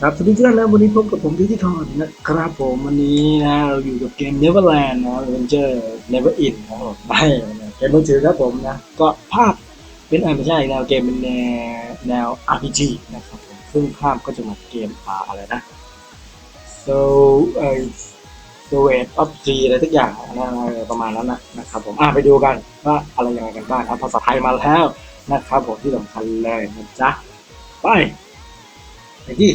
ครับสวัสดีทุกท่านนะวันนี้พบกับผมที่ที่ทอนนะครับผมวันนี้นะเราอยู่กับเกม Neverland นะ Adventure Never In นะครับผมไปนะเกมมือถือครับผมนะ ก็ภาพเป็นอ่าไม่ใช่แนวเกมเป็นแนวแนว RPG นะครับผมซึ่งภาพก็จะเหมือนเกมอ่าอะไรนะ so เอ่อ The Way of G อะไรทุกอย่างนะประมาณนั้นนะนะครับผมอะไปดูกันว่าอะไรยังไงกันบ้างครับภาษาไทยมาแล้วนะครับผมที่สำคัญเลยนะจ๊ะไป ไปที่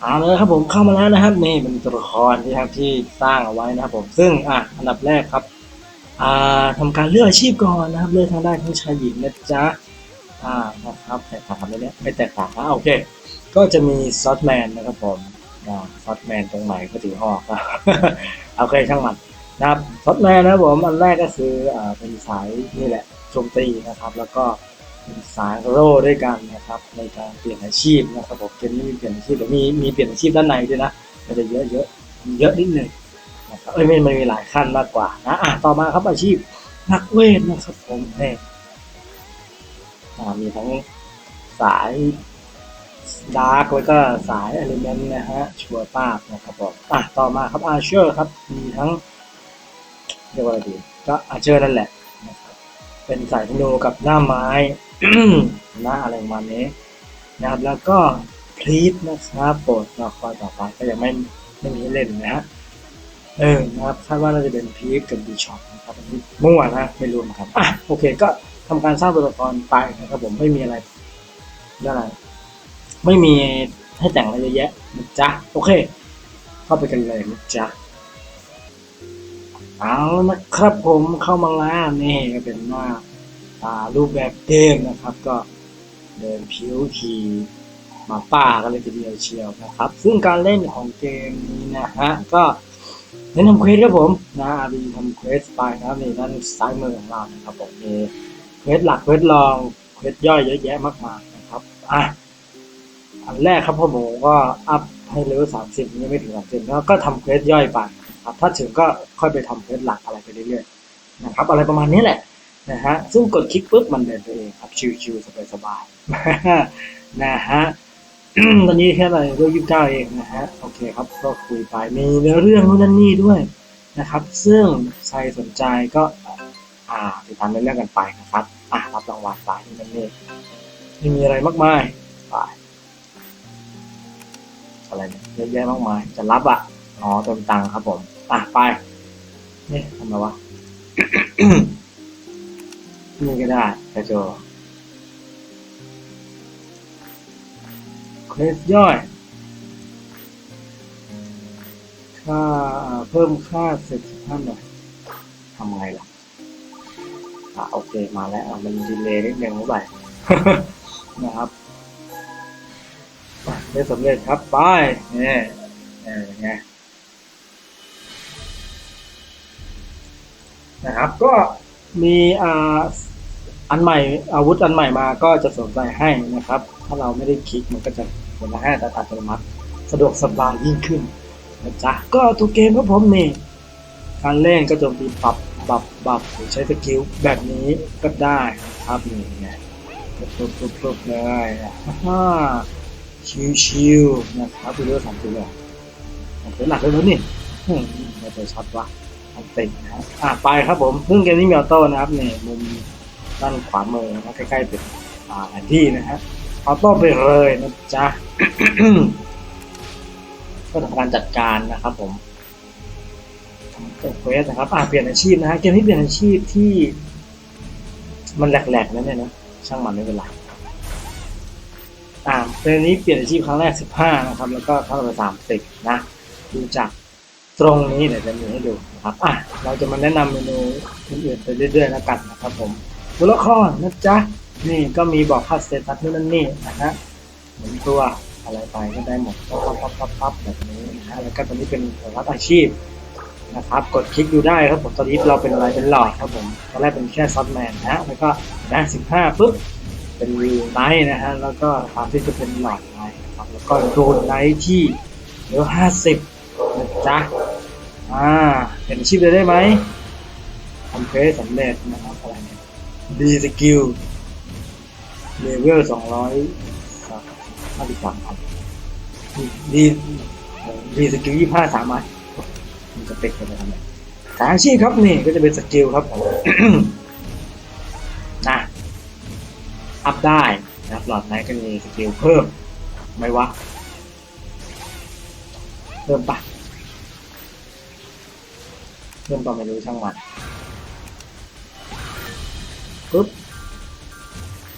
เอาเลยครับผมเข้ามาแล้วนะครับนี่เป็นตัวละครที่ครับที่สร้างเอาไว้นะครับผมซึ่งอะอันดับแรกครับอ่าทำการเลือกอาชีพก่อนนะครับ เลือกทางด้านทั้งชายหญิงนะจ๊ะอ่านะครับแตกต่างกันไหมเนี่ยไม่แตกต่างนะโอเค ก็จะมีซอสแมนนะครับผมอ่าซอสแมนตรงไหนก็ถือหอกนะโอเคช่างมันนะครับซอสแมนนะครับผมอันแรกก็คืออ่าเป็นสายนี่แหละโจมตีนะครับ แล้วก็ สายโร่ด้วยกันนะครับ ในการเปลี่ยนอาชีพนะครับผมเกมนี้มีเปลี่ยนอาชีพแต่มีมีเปลี่ยนอาชีพด้านในด้วยนะมันจะเยอะเยอะเยอะนิดหนึ่งนะครับเอ้ยมันมีหลายขั้นมากกว่านะอะต่อมาครับอาชีพนักเวทนะครับผมเนี่ยมีทั้งสายดาร์กแล้วก็สายเอลิเมนต์นะฮะชัวร์ป้าบนะครับผมอะต่อมาครับอาเชอร์ครับมีทั้งเรียกว่าอะไรดีก็อาเชอร์นั่นแหละนะครับเป็นสายธนูกับหน้าไม้ น้าอะไรประมาณนี้นะครับแล้วก็พลีทนะครับโปรดรอคอยต่อไปก็ยังไม่ไม่มีเล่นนะฮะเออนะครับคาดว่าน่าจะเป็นพีทกับบีช็อตนะครับอันนี้มั่วนะไม่รู้นะครับอะโอเคก็ทำการสร้างตัวละครไปนะครับ ผมไม่มีอะไรยกอะไรไม่มีให้แต่งอะไรเยอะแยะนะจ๊ะโอเค เข้าไปกันเลยนะจ๊ะเอานะครับผมเข้ามาแล้วนี่ก็เป็นหน้า รูปแบบเกมนะครับ ก็เดินผิวทีหมาป่ากันเลยทีเดียวเชียวนะครับ ซึ่งการเล่นของเกมนี้นะฮะก็เน้นทำเควสครับผมนะอาบีทำเควสไปนะครับนี่ด้านซ้ายมือของเรานะครับผมมีเควสหลักเควสรองเควสย่อยเยอะแยะมากมายนะครับอะอันแรกครับพ่อหมูก็อัพให้เลเวลสามสิบยังไม่ถึงสามสิบแล้วก็ทำเควสย่อยไปครับถ้าถึงก็ค่อยไปทำเควสหลักอะไรไปเรื่อยๆนะครับ อะไรประมาณนี้แหละ นะฮะซึ่งกดคลิกปุ๊บมันเดินไปเองครับชิวๆสบายๆนะฮะตอนนี้แค่อะไหนก็ยี่สิบเก้าเองนะฮะโอเคครับก็คุยไปมีเนื้อเรื่องนู่นนั่นนี่ด้วยนะครับ ซึ่งใครสนใจก็อ่าติดตามในเรื่องกันไปนะครับอ่ารับรางวัลไปนี่นั่นนี่ไม่มีอะไรมากมายไปอะไรเนี่ยเยอะแยะมากมาย จะรับอะอ๋อเติมตังค์ครับผมอะไปนี่ทำไมวะ นี่ก็ได้กระโจเควสย่อยค่าเพิ่มค่าเสร็จท่านหน่อยทำไงล่ะ อะโอเคมาแล้วมันดีเลย์นิดนึงเมื่อไหร่นะครับได้สำเร็จครับไปเนี่ยเออไงนะครับ ก็มีอ่า อันใหม่อาวุธอันใหม่มาก็จะสวมใส่ให้นะครับ ถ้าเราไม่ได้คลิกมันก็จะสวมให้แต่อัตโนมัติสะดวกสบายยิ่งขึ้นนะจ๊ะก็ตัวเกมครับผมนี่การเล่นก็โจมตีปรับปรับปรับหรือใช้สกิลแบบนี้ก็ได้นะครับนี่ไงปุ๊บปุ๊บปุ๊บเลยฮ่าชิวๆนะครับดูเรื่องสามตัวเลยเป็นหลักเลยนี่ไม่เคยช็อตวะอันตินะอะไปครับผมซึ่งเกมนี้มีออโต้นะครับนี่มุม ด้านขวามือนะใกล้ๆเป็นอ่าแผนที่นะฮะออโต้ไปเลยนะจ๊ะก็ทำการจัดการนะครับผมเควสนะครับอ่าเปลี่ยนอาชีพนะฮะเกมนี้เปลี่ยนอาชีพที่มันแหลกๆนั่นเนี่ยนะช่างมันไม่เป็นไรอ่าเกมนี้เปลี่ยนอาชีพครั้งแรก 15 นะครับ แล้วก็ครั้งต่อไป30 นะ ดูจากตรงนี้เดี๋ยวจะมีให้ดูนะครับ อะ เราจะมาแนะนำเมนูอื่นๆไปเรื่อยๆแล้วกันนะครับผม ตัวละครนะจ๊ะ นี่ก็มีบอกค่าสเตตัสนู่นนั่นนี่นะฮะหมุนตัวอะไรไปก็ได้หมดปั๊บปั๊บปั๊บปั๊บแบบนี้นะฮะแล้วก็ตอนนี้เป็นหัวรัดอาชีพนะครับ กดคลิกดูได้ครับผมตอนนี้เราเป็นอะไรเป็นหลอดครับผมตอนแรกเป็นแค่ซอฟต์แมนนะแล้วก็นะสิบห้าปุ๊บเป็นวิวไนท์นะฮะแล้วก็ตามที่จะเป็นหลอดไนท์ครับแล้วก็โดนไนท์ที่เหลือห้าสิบนะจ๊ะอ่าเห็นอาชีพเลยได้ไหมทำเควสำเร็จนะครับ ดีสกิลเลเวลสองร้อยห้าสิบสามครับดีดีสกิลยี่ห้าสามารถมันจะเป็กกันไปทำไมสายอาชีพครับนี่ก็จะเป็นสกิลครับนะอัพได้นะครับหลอดไหนก็มีสกิลเพิ่มไม่วะเพิ่มปะเพิ่มปะไม่รู้ช่างมัน ปึ๊บ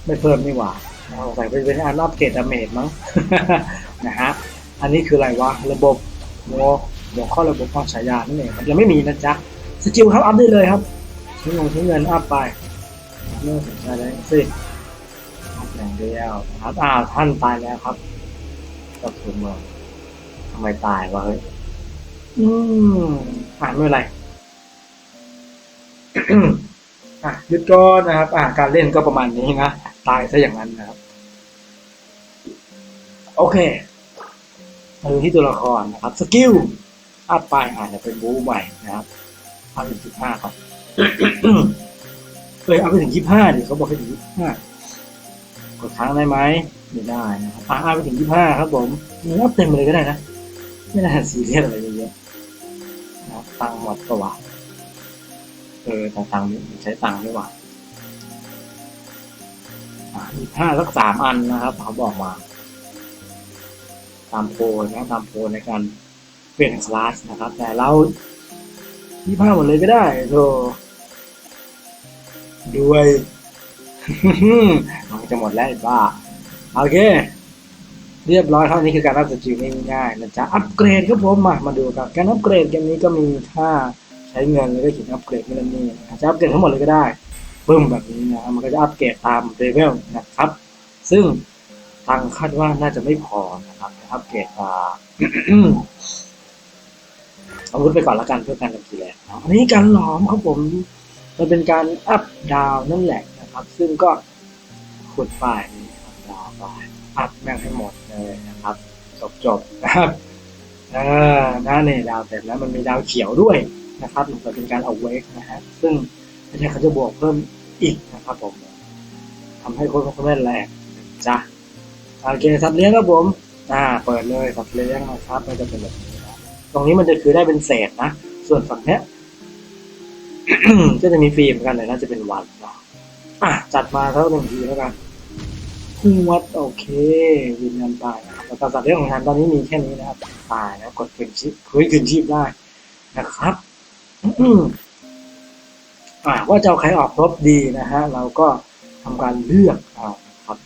ไม่เพิ่มนี่หว่าเอาใส่ไปเป็นอันอัปเกรดดาเมจมั้งนะฮะอันนี้คืออะไรวะระบบโมหัวข้อระบบความฉายานั่นเองยังไม่มีนะจ๊ะสกิลครับอัพได้เลยครับใช้เงินใช้เงินอัพไปไม่ต้องสนใจอะไรทั้งสิ้อัพอย่างเดียวครับอ้าวท่านตายแล้วครับก็คือเมืองทำไมตายวะเฮ้ยอืมอ่านไม่เป็นไร อะหยุดก่อนนะครับอ่าการเล่นก็ประมาณนี้นะ ตายซะอย่างนั้นนะครับ โอเคมาดูที่ตัวละครนะครับ สกิลอัพไปอาจจะเป็นบู๊ใหม่นะครับอัพถึงสิบห้าครับเอ้ยเอาไปถึงยี่ห้าดิเขาบอกให้ถึงยี่ห้ากดค้างได้ไหมไม่ได้นะครับอะอัพไปถึงยี่ห้าครับผมนี่อัพเต็มเลยก็ได้นะ ไม่น่าซีเรียสอะไรเยอะๆนะครับตังหมดก็ว่า เออแต่ตังค์นี่ใช้ตังค์ไม่หว่าอะยี่ห้าสักสามอันนะครับเขาบอกมา ตามโพลนะตามโพลในการเปลี่ยนคลาสนะครับ แต่เรายี่ห้าหมดเลยก็ได้โธ่ด้วยมันจะหมดแล้วบ้าโอเค เรียบร้อยเท่านี้คือการอัพสกิลง่ายๆนะจ๊ะอัปเกรดครับผมมามาดูกันการอัปเกรดเกมนี้ก็มีท่า ช้เงินแล้วก็เขียนอัปเกรดนี่นั่นนี่นะจะอัปเกรดทั้งหมดเลยก็ได้ปึ้มแบบนี้นะมันก็จะอัปเกรดตามเลเวลนะครับ ซึ่งทางคาดว่าน่าจะไม่พอนะครับอัปเกรดอาอาวุธไปก่อนละกันเพื่อการทำกีแลนเนะอันนี้การหลอมครับผมมันเป็นการอัพดาวนั่นแหละนะครับ ซึ่งก็ขุดไปอัพดาวไปอัพแม่งให้หมดเลยนะครับจบจบนะครับเออนะเนี่ยดาวเสร็จแล้วมันมีดาวเขียวด้วย นะครับมันจะเป็นการเอาเวกนะฮะซึ่งไม่ใช่เขาจะบวกเพิ่มอีกนะครับผมทำให้คนเขาไม่แรงจ้ะโอเคสัตว์เลี้ยงครับผม อ่า เปิดเลยสัตว์เลี้ยงนะครับมันจะเป็นแบบนี้นะตรงนี้มันจะคือได้เป็นเศษนะ ส่วนฝั่งเนี้ยก็จะมีฟรีเหมือนกันแต่น่าจะเป็นวันเนาะอะจัดมาเท่าหนึ่งทีแล้วกันคู่วัดโอเควินยันตายนะครับแต่สัตว์เลี้ยงของฉันตอนนี้มีแค่นี้นะครับตายนะกดคืนชีพคืนคืนชีพได้นะครับ ว่าจะเอาใครออกรบดีนะฮะ เราก็ทำการเลือกเอาครับ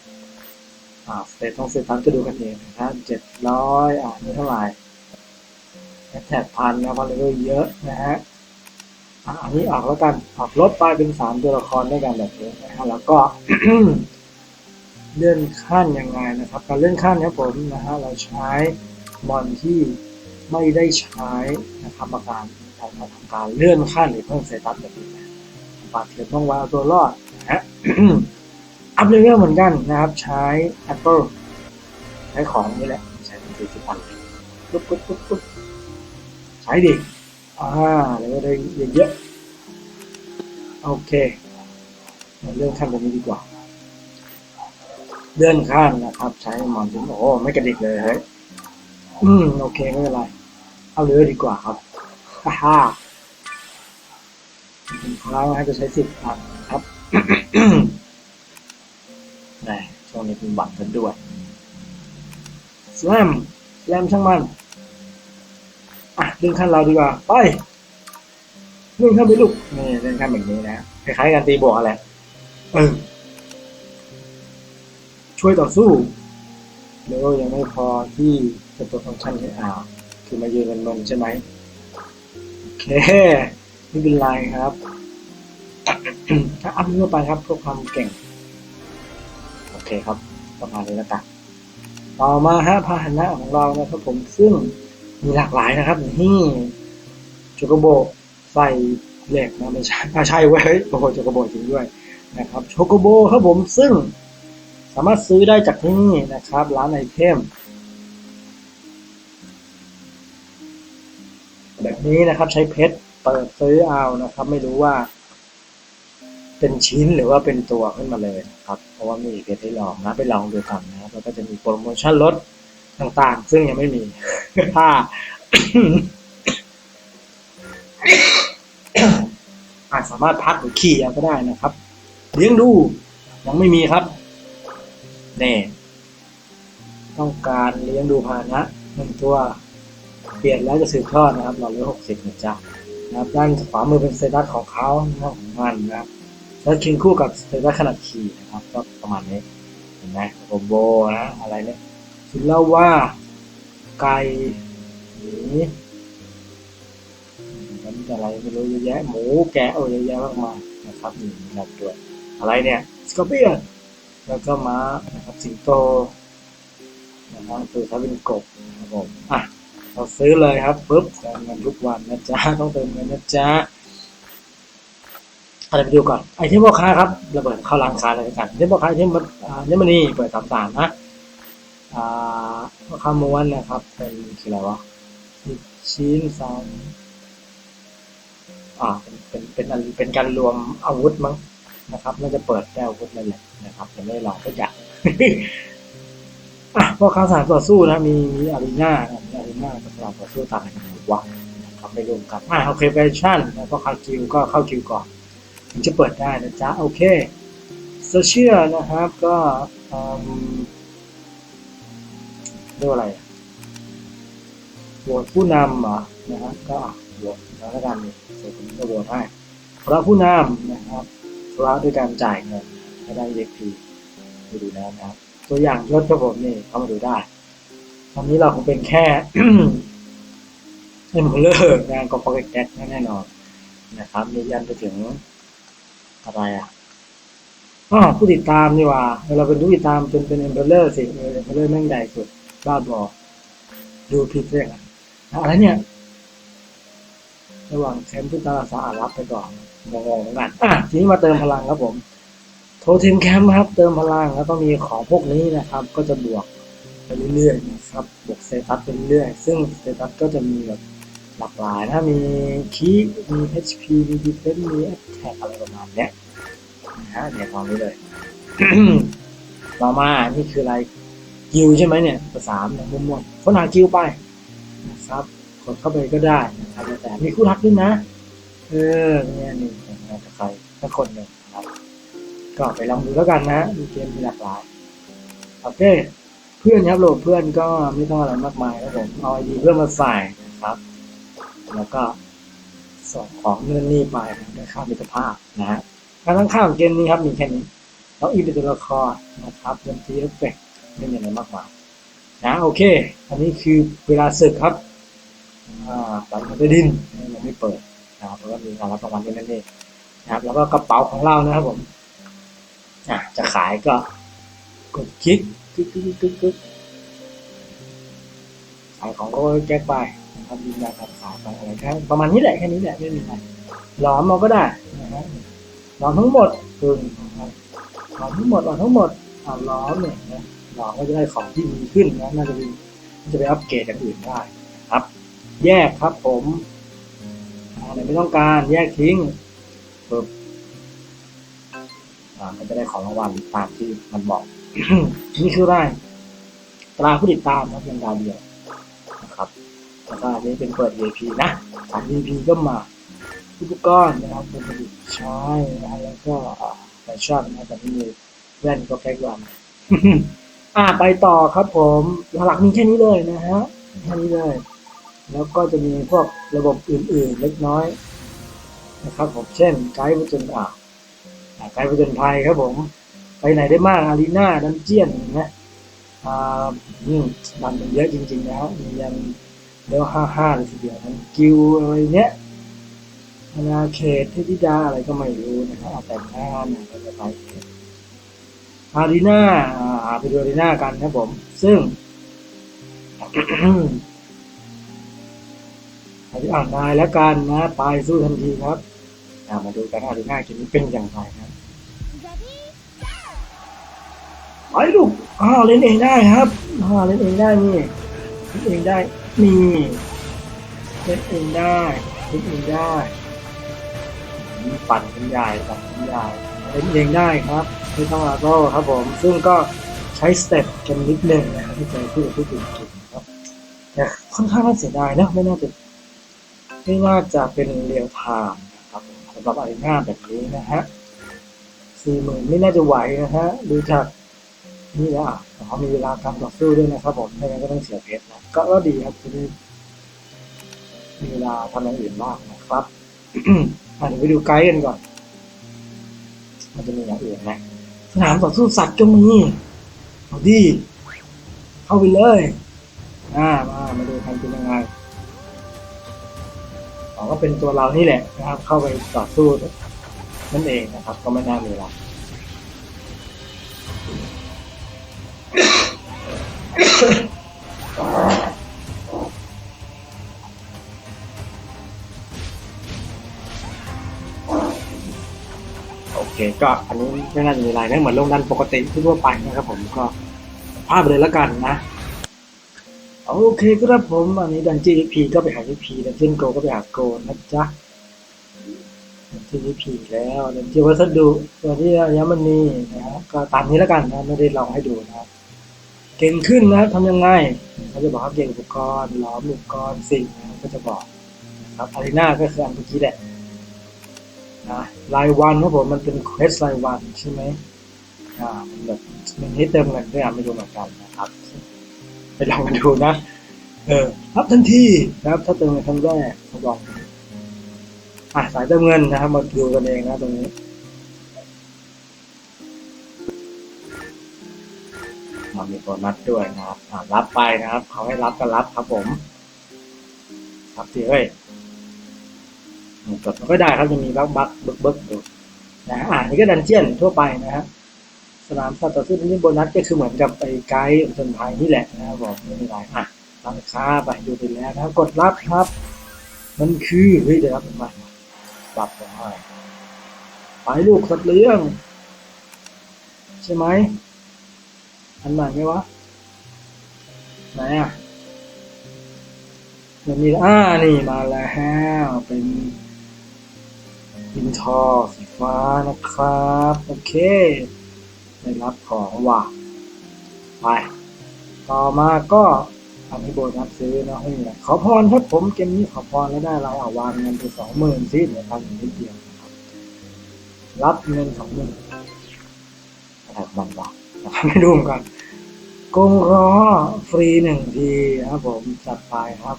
สเตตต้องสเตตัสก็ดูกันเองนะครับเจ็ดร้อยอ่านี่เท่าไหร่แท็กพันนะเพราะเลเวลเยอะนะฮะอันนี้ออกแล้วกันออกลดไปเป็นสามตัวละครด้วยกันแบบนี้นะฮะแล้วก็เลื่อนขั้นยังไงนะครับ การเลื่อนขั้นครับผมนะฮะเราใช้มอนที่ไม่ได้ใช้นะครับประการ การมาทำการเลื่อนขั้นหรือเพิ่มสเตตัสแบบนี้นะปาดเทียต้องวางตัวรอดนะฮะอัพเลเวลเหมือนกันนะครับ ใช้ Apple ใช้ของนี่แหละใช้เป็นสีสิบพันปุ๊บปุ๊บปุ๊บปุ๊บใช้ดิอ่าแล้วก็ได้เยอะๆโอเคเลื่อนขั้นตรงนี้ดีกว่าเลื่อนขั้นนะครับ ใช้มอนถึงโอ้ไม่กระดิกเลยเฮ้ยอืมโอเคไม่เป็นไร เอาเรือดีกว่าครับ ฮ่าฮ่าสินค้าให้จะใช้สิบพันนะครับแหมช่วงนี้เป็นบัตรกันด้วยสแลมสแลมช่างมัน อะเลื่อนขั้นเราดีกว่า ไปเลื่อนขั้นไปลูก นี่เลื่อนขั้นแบบนี้นะ คล้ายๆกันตีบวกอะไรเออช่วยต่อสู้แล้วยังไม่พอที่จะตัวฟังก์ชันให้อ่าวคือมายืนเป็นนมใช่ไหม เคไม่เป็นไรครับถ้าอัพเรื่อไปครับเพื่อความเก่ง โอเคครับประมาณนี้แล้วกันต่อมาฮะพาหนะของเรานะครับผมซึ่งมีหลากหลายนะครับนี่จโกโบใส่เหล็กนะไม่ใช่อ่าใช่เว้ยโอ้โหจโกโบจริงด้วยนะครับโชโกโบครับผมซึ่งสามารถซื้อได้จากที่นี่นะครับ ร้านไอเทม นี้นะครับใช้เพชรเปิดซื้อเอานะครับ ไม่รู้ว่า เป็นชิ้นหรือว่าเป็นตัวขึ้นมาเลยนะครับ เพราะว่ามีเพจให้ลองนะไปลองดูกันนะครับแล้วก็จะมีโปรโมชั่นลดต่างๆ ซึ่งยังไม่มีถ้าอาจสามารถพักหรือขี่เอาก็ได้นะครับเลี้ยงดูยังไม่มีครับเน่ต้องการเลี้ยงดูพานะหนึ่งตัว เปลี่ยนแล้วจะสืบทอดนะครับเราเลือกหกสิบนะจ๊ะนะครับด้านขวามือเป็นสเตตัสของเขานะครับของมันนะครับแล้วคิงคู่กับสเตตัสขนาดขี่นะครับ ก็ประมาณนี้เห็นไหมโรโบนะอะไรเนี่ยคิดแล้วว่าไก่หมีมันจะอะไรไม่รู้เยอะแยะหมูแกะโอ้เยอะแยะมากมายนะครับมีนับด้วยอะไรเนี่ยสกอร์เปียนแล้วก็ม้านะครับสิงโตนะครับตัวถ้าเป็นกบนะครับผมอะ เราซื้อเลยครับปุ๊บเติมเงินทุกวันนะจ๊ะต้องเติมเงินนะจ๊ะอะไรไปดูก่อนไอเทมพ่อค้าครับระเบิดเข้าร้านค้าเลยละกันไอเทมพ่อค้าไอเทมอ่เนมนี่เปิดสามสามนะอ่าพ่อค้าม้วนนะครับ เป็นคืออะไรวะสิบชิ้นสองอ่าเป็นเป็นเป็นอันเป็นการรวมอาวุธมั้งนะครับน่าจะเปิดได้อาวุธนั่นแหละนะครับยังไม่ได้ลองก็อยากอะพวกค้าสานต่อสู้นะมีมีอารีนา นะมีอารีนากับสถานต่อสู้ต่างกันหรือวะนะครับไม่รวมกันอะโอเคแฟชั่นนะพวก็ค้าคิวก็เข้าคิวก่อนถึงจะเปิดได้นะจ๊ะโอเคโซเชียลนะครับก็อืมเรียกว่าอะไรโหวตผู้นำเหรอนะฮะก็โหวตแล้วกันเสร็จผมจะโหวตให้พระผู้นำนะครับพระด้วยการจ่ายเงินไม่ได้เล็กพีไปดูแล้วนะครับ ตัวอย่างยศครับผมนี่เข้ามาดูได้ อนนี้เราคงเป็นแค่เอ็มเลอร์งานกองโปรเจกต์แน่นอนนะครับมียันไปถึงอะไรอะอ๋อผู้ติดตามนี่ว่าเราเป็นผู้ติดตามจนเป็นเอ็มเบลเลอร์สิเอ็มเบลเลอร์แม่งใหญ่สุดบ้าบอดูผิดเรื่องอะอะไรเนี่ย ระหว่างแชมป์ผู้ตาสาอารับไปก่อนงงๆเหมือนกันอะทีนี้มาเติมพลังครับผม โทรทีมแคมป์ครับ เติมพลังแล้วต้องมีของพวกนี้นะครับ ก็จะบวกไปเรื่อยๆ ครับบวกสเตตัสไปเรื่อยๆซึ่งสเตตัสก็จะมีแบบหลากหลายนะมีคีมี HP มี Defense มี Attack อะไรประมาณเนี้ยนะฮะเนี่ยตอนนี้เลย ต่อมานี่คืออะไรกิวใช่ไหมเนี่ยภาษาเนี่ยมั่วๆค้นหากิวไปนะครับกดเข้าไปก็ได้นะครับแต่มีคู่รักด้วยนะ เออเนี่ยนี่กับใครสักคนหนึ่งนะครับ ก็ไปลองดูแล้วกันนะมีเกมมีหลากหลายโอเค เพื่อนครับโหลดเพื่อนก็ไม่ต้องอะไรมากมายนะผมเอาไอดีเพื่อนมาใส่นะครับ แล้วก็ส่งของเงื่อนนี่ไปนะได้ค่ามิตรภาพนะฮะการตั้งค่าของเกมนี้ครับมีแค่นี้แล้วอีเป็นตัวละครนะครับดนตรีเอฟเฟกต์ไม่มีอะไรมากมายนะโอเค อันนี้คือเวลาศึกครับอ่าตัดมันได้ดินยังไม่เปิดนะครับเพราะว่ามีการรับรางวัลด้วยนั่นเองนะครับ แล้วก็กระเป๋าของเรานะครับผมอะจะขายก็กดคลิก กึกกึกกึกกึกขายของก็แจ็คไปนะครับยืนยันการขายไปอะไรแค่ประมาณนี้แหละแค่นี้แหละไม่มีอะไรหลอมเราก็ได้นะฮะหลอมทั้งหมดคือนะครับหลอมทั้งหมดหลอมทั้งหมดอ่าหลอมเนี่ยนะหลอมก็จะได้ของที่ดีขึ้นนะน่าจะมีจะไปอัปเกรดอย่างอื่นได้ครับ แยกครับผมอะไรไม่ต้องการแยกทิ้งปึ๊บอ่ามันจะได้ของรางวัลตามที่มันบอก นี่คือได้ตราผู้ติดตามนะเพียงดาวเดียวนะครับแล้วก็อันนี้เป็นเปิด VIP นะสาม VIP ก็มาอุปกรณ์นะครับเป็นผลิตใช้นะแล้วก็แฟชั่นะแต่ไม่มีแว่นก็แค่วันอ่าไปต่อครับผมหลักๆมีแค่นี้เลยนะฮะแค่นี้เลย แล้วก็จะมีพวกระบบอื่นๆเล็กน้อยนะครับผมเช่นไกด์ผจญอ่าอ่าไกด์ผจญภัยครับผม ไปไหนได้บ้างอารีนาดันเจียนนะอ่าอืมดันมันเยอะจริงๆนะมียันเดวห้าห้าเลยทีเดียวทั้งกิวอะไรเนี้ยอาณาเขตเทธิดาอะไรก็ไม่รู้นะครับเอาแต่งงานนะก็จะไปอารีนาอ่าไปดูอารีนากันครับผม ซึ่งอ่านนายแล้วกันนะ ไปสู้ทันทีครับมาดูกันอารีนาเกมนี้เป็นอย่างไรครับ ไปลูกอ้าเล่นเองได้ครับอ้าเล่นเองได้นี่เล่นเองได้นี่เล่นเองได้เล่นเองได้ปั่นเป็นใหญ่ปั่นเป็นใหญ่เล่นเองได้ครับไม่ต้องอาโต้ครับผมซึ่งก็ใช้สเต็ปกันนิดนึงนะครับที่เคยพูดกับผู้อื่นกินครับแต่ค่อนข้างน่าเสียดายนะไม่น่าจะไม่น่าจะเป็นเรียลไทม์นะครับสำหรับอารีนาแบบนี้นะฮะสี่หมื่นไม่น่าจะไหวนะฮะดูจาก นี่แล้วอะเขามีเวลาการต่อสู้ด้วยนะครับผมไม่งั้นก็ต้องเสียเพชรนะก็ก็ดีครับทีนี้มีเวลาทำอย่างอื่นบ้างนะครับอะเดี๋ยวไปดูไกด์กันก่อน มันจะมีอย่างอื่นไหมสนามต่อสู้สัตว์ก็มีเอาดี เข้าไปเลย อ่า มา มาดูกันเป็นยังไงอ๋อก็เป็นตัวเรานี่แหละนะครับ เข้าไปต่อสู้นั่นเองนะครับ ก็ไม่น่ามีอะไร ก็อันนี้ไม่น่าจะมีอะไรนะเหมือนลงดันปกติทั่วไปนะครับผมก็ภาพเลยแล้วกันนะโอเคครับผมอันนี้ดันจี้พีก็ไปหาพีดันจี้โกก็ไปหาโกนะจ๊ะดันจี้พีแล้วดันจี้วัสดุตัวที่ยามันนีนะก็ตามนี้แล้วกันนะไม่ได้ลองให้ดูนะเก่งขึ้นนะทำยังไงเขาจะบอกว่าเก่งอุปกรณ์ล้อมอุปกรณ์สิ่งนะก็จะบอกครับอารีนาก็คืออันเมื่อกี้แหละ นะรายวันครับผมมันเป็นเควสรายวันใช่ไหมอ่ามันแบบมันให้เติมเงินด้วยอะไม่รู้เหมือนกันนะครับไปลองกันดูนะเออรับทันทีนะครับ ถ้าเติมเงินครั้งแรกเขาบอกอะสายเติมเงินนะครับมาดูกันเองนะตรงนี้มันมีโบนัสด้วยนะครับรับไปนะครับเขาให้รับก็รับครับผมรับสิเฮ้ย กดก็ได้ครับจะมีบักบักเบิกเบิกอยู่นะอ่านี่ก็ดันเจียนทั่วไปนะฮะสนามสัตว์ต่อสู้ที่โบนัสก็คือเหมือนกับไปไกด์ผจญภัยนี่แหละนะบอกไม่เป็นไรอะตั้งค่าไปดูไปแล้วนะกดรับครับ มันคือเฮ้ยเดี๋ยวรับมันมาปรับได้ไปลูกสัตว์เลี้ยงใช่ไหมอันใหม่ไหมวะไหนอะมันมีอ่านี่มาแล้วเป็น อินทอสีฟ้านะครับ โอเค ได้รับของว่ะไป ต่อมาก็อันนี้โบนัสซื้อนะให้มีอะไรขอพรครับผมเกมนี้ขอพรแล้วได้อะไรอะวางเงินไปสองหมื่นซิเดี๋ยวทำอย่างนิดเดียวครับรับเงินสองหมื่นอะไรของมันวะไม่ดูมกันกงร้อฟรีหนึ่งทีครับผมจัดไปครับ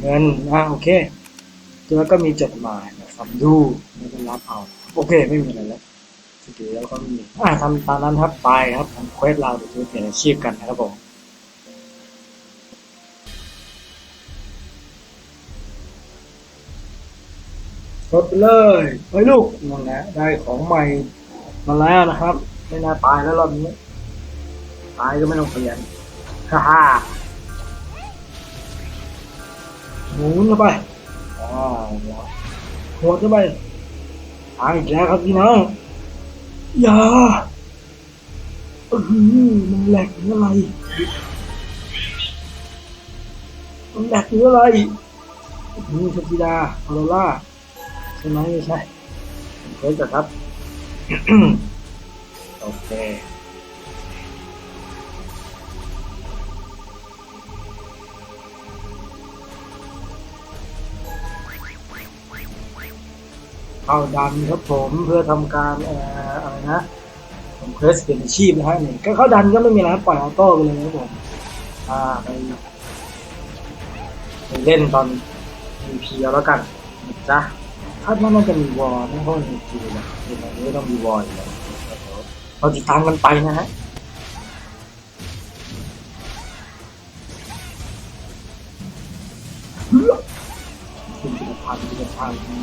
เงินอะโอเค แล้วก็มีจดหมายนะครับ ดูไม่ได้รับเอา โอเค ไม่มีอะไรแล้วสกิลแล้วก็มีอ่าทำตามนั้นครับไปครับทำเควสเราเดี๋ยวจะเปลี่ยนอาชีพกันนะครับผมกดไปเลยเฮ้ยลูกนั่นแหละได้ของใหม่มาแล้วนะครับ ไม่น่าตายแล้วรอบนี้ ตายก็ไม่ต้องเปลี่ยนฮ่าฮ่าหมุนเข้าไป อ่าหัวเข้าไปตายอีกแล้วครับพี่น้องอย่าเออมันแหลกหรืออะไรมันแหลกหรืออะไรนี่สกิดาออโรล่าใช่ไหมไม่ใช่เควสอะครับ โอเค เข้าดันครับผมเพื่อทำการออะไรนะผมเควสเปลี่ยนอาชีพนะฮะนี่ก็เข้าดันก็ไม่มีอะไรปล่อยออโต้ไปเลยครับผมอ่าไปไปเล่นตอนมีพีแล้วกันนะจ๊ะคาดว่าน่าจะมีวอลไม่ค่อยมีพีนะเดี๋ยวนี้ต้องมีวอลอยู่แล้วเราติดตามกันไปนะฮะ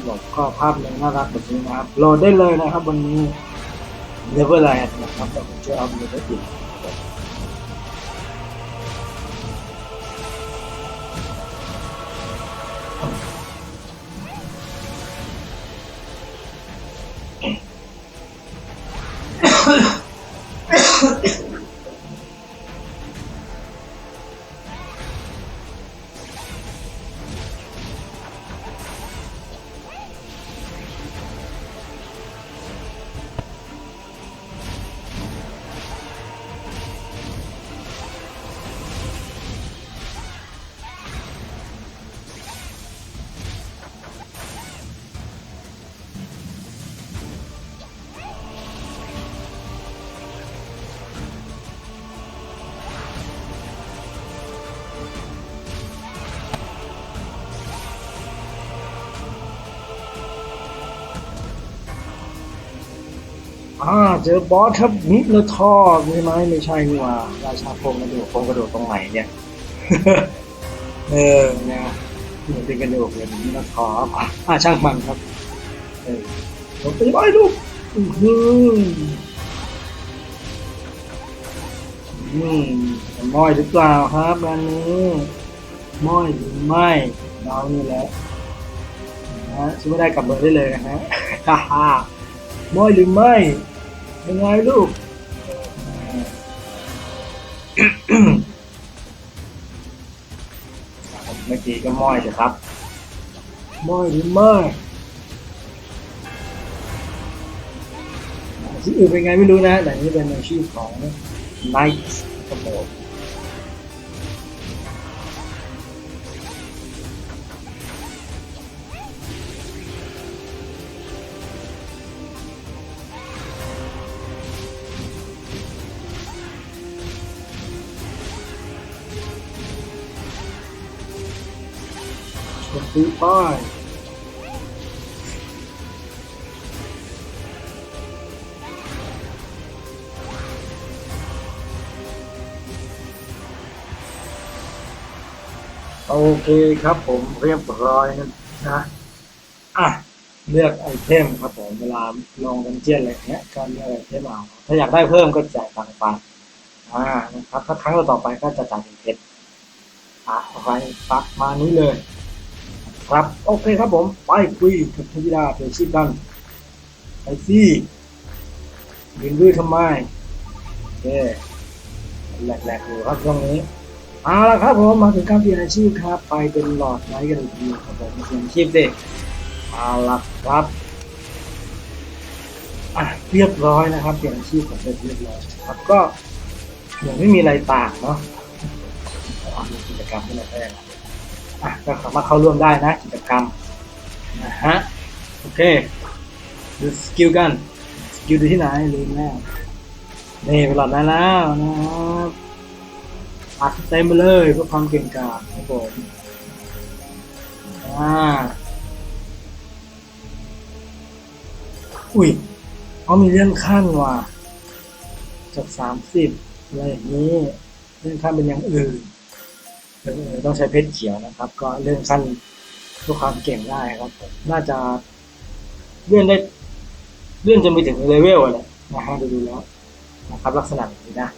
พับก็ภาพเลยน่ารักแบบนี้นะครับโหลดได้เลยนะครับวันนี้ Neverland นะครับแต่ผมจะเอาเงินได้อีก อ่าเจอบอสครับมิโนทอร์ใช่ไหมไม่ใช่นี่หว่าราชาโครงกระดูกโครงกระดูกตรงไหนเนี่ย เออนะมันเป็นกระดูกเลยมิโนทอร์ครับอ่าช่างมันครับ เออผมไปไว้ลูกอื้อหืออืมจะม้อยหรือเปล่าครับงานนี้ม้อยหรือไม่น้องนี่แหละนะฮะช่วยไม่ได้กลับเบอร์ได้เลยนะฮะฮ่าฮ่าม้อยหรือไม่ ยังไงลูก เมื่อกี้ก็ม้อยสิครับ ม้อยหรือไม่ที่อื่นเป็นไงไม่รู้นะแต่นี่เป็นอาชีพของ Knight ครับผมช มพูป้ายโอเคครับผมเรียบร้อยนะนะ อะ เลือกไอเทมครับผมเวลาลงกันเจียนอะไรเงี้ยก็เลือกไอเทมเอาถ้าอยากได้เพิ่มก็จ่ายตังค์ไปอ่านะครับถ้าครั้งต่อไปก็จะจ่ายเป็นเพชรอะไปปักมานี้เลย ครับ โอเคครับผม ไปคุยกับพิดาเพชีพกันไปสิยืนด้วยทำไมโอเคแหลกๆอยู่ครับช่วงนี้เอาละครับผมมาถึงการเปลี่ยนอาชีพครับ ไปเป็นหลอดไลท์กันอีกทีครับผมเปลี่ยนอาชีพดิเอาละครับอะเรียบร้อยนะครับ เปลี่ยนอาชีพของเป็นเรียบร้อยครับก็ยังไม่มีอะไรต่างเนาะเอามีกิจกรรมที่เราได้ ก็สามารถเข้าร่วมได้นะกิจกรรมนะฮะโอเคดูสกิลกันสกิลดูที่ไหนลืมแล้วนี่เวลาได้แล้วนะครับอัดเต็มไปเลยเพื่อความเก่งกาจครับผมอ่าอุ้ยเขามีเลื่อนขั้นว่ะจากสามสิบอะไรอย่างนี้ เลื่อนขั้นเป็นอย่างอื่น เออต้องใช้เพชรเขียวนะครับ ก็เลื่อนขั้นเพื่อความเก่งได้ครับผมน่าจะเลื่อนได้เลื่อนจนไปถึงเลเวลอะไรนะฮะดูดูแล้วนะครับ ลักษณะแบบนี้นะ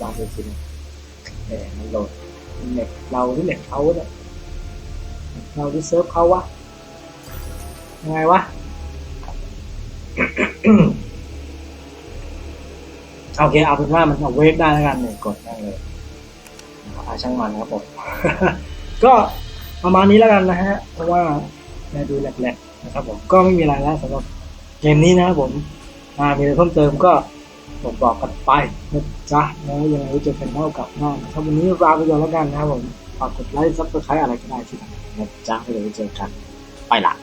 ลองดูสินะเออมันโหลดเน็ตเราหรือเน็ตเขาเนี่ยเราหรือเซิร์ฟเขาวะยังไงวะโอเคเอาเป็นว่ามันเอาเวฟได้แล้วกันหนึ่งกดได้เลย อาช่างมันครับผม ก็ประมาณนี้แล้วกันนะฮะ เพราะว่าแดูแหลกๆนะครับผมก็ไม่มีอะไรแล้วสำหรับเกมนี้นะครับผมอ่ามีอะไรเพิ่มเติมก็บอกบอกกันไปนะจ๊ะแล้วยังไงไว้เจอกันเท่ากับหน้านะครับวันนี้ลาไปก่อนแล้วกันนะครับผมฝากกดไลค์ซับสไครต์อะไรก็ได้ที่ทำนะจ๊ะเดี๋ยวไว้เจอกันไปละ